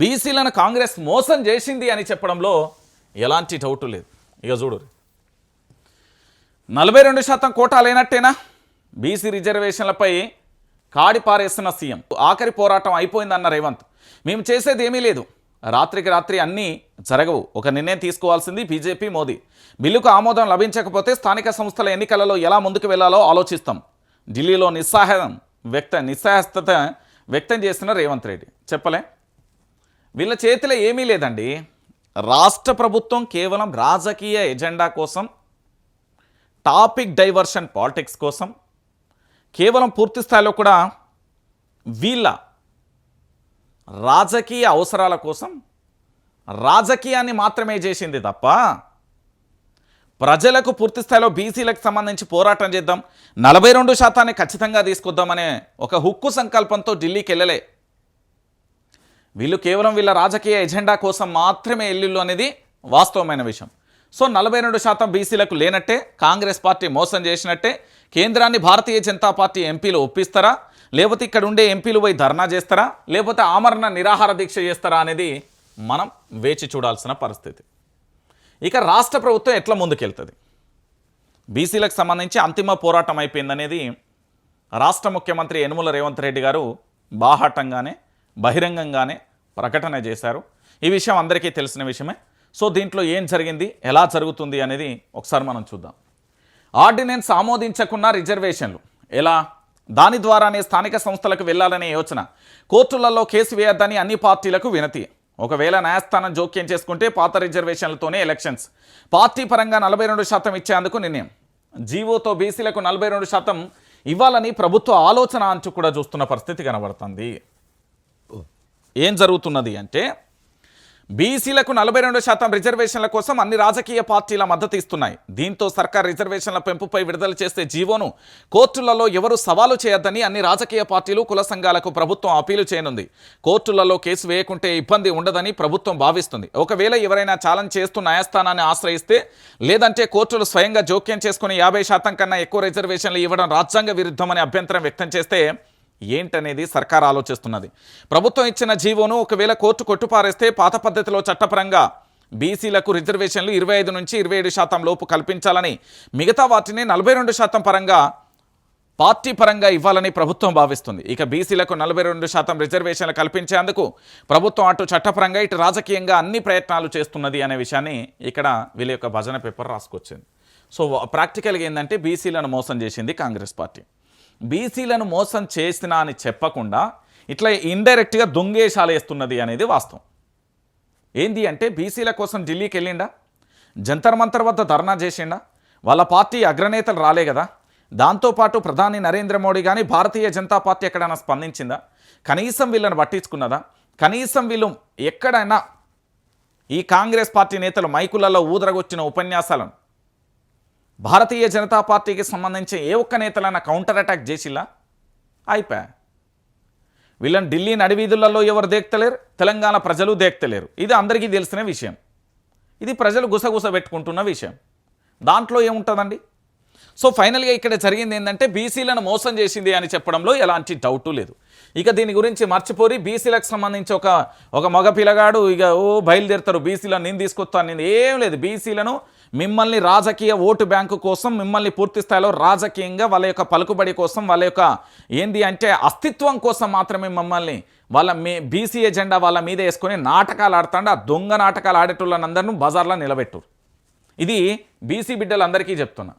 బీసీలను కాంగ్రెస్ మోసం చేసింది అని చెప్పడంలో ఎలాంటి డౌట్ లేదు. ఇక చూడు నలభై రెండు శాతం కోటా లేనట్టేనా? బీసీ రిజర్వేషన్లపై కాడి పారేస్తున్న సీఎం. ఆఖరి పోరాటం అయిపోయిందన్న రేవంత్. మేము చేసేది ఏమీ లేదు. రాత్రికి రాత్రి అన్నీ జరగవు. ఒక నిర్ణయం తీసుకోవాల్సింది బీజేపీ మోదీ. బిల్లుకు ఆమోదం లభించకపోతే స్థానిక సంస్థల ఎన్నికలలో ఎలా ముందుకు వెళ్ళాలో ఆలోచిస్తాం. ఢిల్లీలో నిస్సహాయం వ్యక్త నిస్సహస్త వ్యక్తం చేస్తున్న రేవంత్ రెడ్డి. చెప్పలే? వీళ్ళ చేతిలో ఏమీ లేదండి. రాష్ట్ర ప్రభుత్వం కేవలం రాజకీయ ఎజెండా కోసం టాపిక్ డైవర్షన్ పాలిటిక్స్ కోసం కేవలం పూర్తి స్థాయిలో కూడా వీళ్ళ రాజకీయ అవసరాల కోసం రాజకీయాన్ని మాత్రమే చేసింది తప్ప ప్రజలకు పూర్తి స్థాయిలో బీసీలకు సంబంధించి పోరాటం చేద్దాం నలభై రెండు శాతాన్ని ఖచ్చితంగా తీసుకొద్దామనే ఒక హుక్కు సంకల్పంతో ఢిల్లీకి వెళ్ళలే. వీళ్ళు కేవలం వీళ్ళ రాజకీయ ఎజెండా కోసం మాత్రమే ఎల్లుళ్ళు అనేది వాస్తవమైన విషయం. సో నలభై రెండు శాతం బీసీలకు లేనట్టే కాంగ్రెస్ పార్టీ మోసం చేసినట్టే కేంద్రాన్ని భారతీయ జనతా పార్టీ ఎంపీలు ఒప్పిస్తారా? లేకపోతే ఇక్కడ ఉండే ఎంపీలు పోయి ధర్నా చేస్తారా? లేకపోతే ఆమరణ నిరాహార దీక్ష చేస్తారా అనేది మనం వేచి చూడాల్సిన పరిస్థితి. ఇక రాష్ట్ర ప్రభుత్వం ఎట్లా ముందుకెళ్తుంది? బీసీలకు సంబంధించి అంతిమ పోరాటం అయిపోయిందనేది రాష్ట్ర ముఖ్యమంత్రి యనుమల రేవంత్ రెడ్డి గారు బాహాటంగానే బహిరంగంగానే ప్రకటన చేశారు. ఈ విషయం అందరికీ తెలిసిన విషయమే. సో దీంట్లో ఏం జరిగింది? ఎలా జరుగుతుంది అనేది ఒకసారి మనం చూద్దాం. ఆర్డినెన్స్ ఆమోదించకున్న రిజర్వేషన్లు. ఎలా? దాని ద్వారానే స్థానిక సంస్థలకు వెళ్ళాలనే యోచన. కోర్టులలో కేసు వేయొద్దని అన్ని పార్టీలకు వినతి. ఒకవేళ న్యాయస్థానం జోక్యం చేసుకుంటే పాత రిజర్వేషన్లతోనే ఎలక్షన్స్. పార్టీ పరంగా నలభై రెండు శాతం ఇచ్చేందుకు నిర్ణయం. జీవోతో బీసీలకు నలభై రెండు శాతం ఇవ్వాలని ప్రభుత్వ ఆలోచన అంచు కూడా చూస్తున్న పరిస్థితి కనబడుతుంది. ఏం జరుగుతున్నది అంటే బీసీలకు నలభై రెండు శాతం రిజర్వేషన్ల కోసం అన్ని రాజకీయ పార్టీల మద్దతు ఇస్తున్నాయి. దీంతో సర్కార్ రిజర్వేషన్ల పెంపుపై విడుదల చేసే జీవోను కోర్టులలో ఎవరు సవాలు చేయొద్దని అన్ని రాజకీయ పార్టీలు కుల సంఘాలకు ప్రభుత్వం అపీలు చేయనుంది. కోర్టులలో కేసు వేయకుంటే ఇబ్బంది ఉండదని ప్రభుత్వం భావిస్తుంది. ఒకవేళ ఎవరైనా ఛాలెంజ్ చేస్తూ న్యాయస్థానాన్ని ఆశ్రయిస్తే లేదంటే కోర్టులు స్వయంగా జోక్యం చేసుకుని యాభై శాతం కన్నా ఎక్కువ రిజర్వేషన్లు ఇవ్వడం రాజ్యాంగ విరుద్ధమని అభ్యంతరం వ్యక్తం చేస్తే ఏంటనేది సర్కార్ ఆలోచిస్తున్నది. ప్రభుత్వం ఇచ్చిన జీవోను ఒకవేళ కోర్టు కొట్టుపారేస్తే పాత పద్ధతిలో చట్టపరంగా బీసీలకు రిజర్వేషన్లు ఇరవై ఐదు నుంచి ఇరవై ఏడు శాతం లోపు కల్పించాలని మిగతా వాటిని నలభై రెండు శాతం పరంగా పార్టీ పరంగా ఇవ్వాలని ప్రభుత్వం భావిస్తుంది. ఇక బీసీలకు నలభై రెండు శాతం రిజర్వేషన్లు కల్పించేందుకు ప్రభుత్వం అటు చట్టపరంగా ఇటు రాజకీయంగా అన్ని ప్రయత్నాలు చేస్తున్నది అనే విషయాన్ని ఇక్కడ వీళ్ళ యొక్క భజన పేపర్ రాసుకొచ్చింది. సో ప్రాక్టికల్గా ఏంటంటే బీసీలను మోసం చేసింది కాంగ్రెస్ పార్టీ. బీసీలను మోసం చేసినా అని చెప్పకుండా ఇట్లా ఇండైరెక్ట్గా దొంగేశాలు వేస్తున్నది అనేది వాస్తవం. ఏంది అంటే బీసీల కోసం ఢిల్లీకి వెళ్ళిండా? జంతర్ మంతర్ వద్ద ధర్నా చేసిండా? వాళ్ళ పార్టీ అగ్రనేతలు రాలే కదా? దాంతోపాటు ప్రధాని నరేంద్ర మోడీ కానీ భారతీయ జనతా పార్టీ ఎక్కడైనా స్పందించిందా? కనీసం వీళ్ళని పట్టించుకున్నదా? కనీసం వీళ్ళు ఎక్కడైనా ఈ కాంగ్రెస్ పార్టీ నేతలు మైకులలో ఊదరగొచ్చిన ఉపన్యాసాలను భారతీయ జనతా పార్టీకి సంబంధించి ఏ ఒక్క నేతలైనా కౌంటర్ అటాక్ చేసిలా? అయిపోయా వీళ్ళని ఢిల్లీ నడివీధులలో ఎవరు దేక్తలేరు? తెలంగాణ ప్రజలు దేక్తలేరు. ఇది అందరికీ తెలిసిన విషయం. ఇది ప్రజలు గుసగుస పెట్టుకుంటున్న విషయం. దాంట్లో ఏముంటుందండి? సో ఫైనల్గా ఇక్కడ జరిగింది ఏంటంటే బీసీలను మోసం చేసింది అని చెప్పడంలో ఎలాంటి డౌటు లేదు. ఇక దీని గురించి మర్చిపోరి బీసీలకు సంబంధించి ఒక ఒక మగ పిల్లగాడు ఇక ఓ బయలుదేరుతారు బీసీలను నేను తీసుకొస్తాను నేను ఏం లేదు. బీసీలను మిమ్మల్ని రాజకీయ ఓటు బ్యాంకు కోసం మిమ్మల్ని పూర్తి స్థాయిలో రాజకీయంగా వాళ్ళ యొక్క పలుకుబడి కోసం వాళ్ళ యొక్క ఏంది అంటే అస్తిత్వం కోసం మాత్రమే మమ్మల్ని వాళ్ళ మీ బీసీ ఎజెండా వాళ్ళ మీద వేసుకొని నాటకాలు ఆడుతాండి. ఆ దొంగ నాటకాలు ఆడేటోళ్ళని అందరినీ బజార్లో నిలబెట్టు. ఇది బీసీ బిడ్డలందరికీ చెప్తున్నా.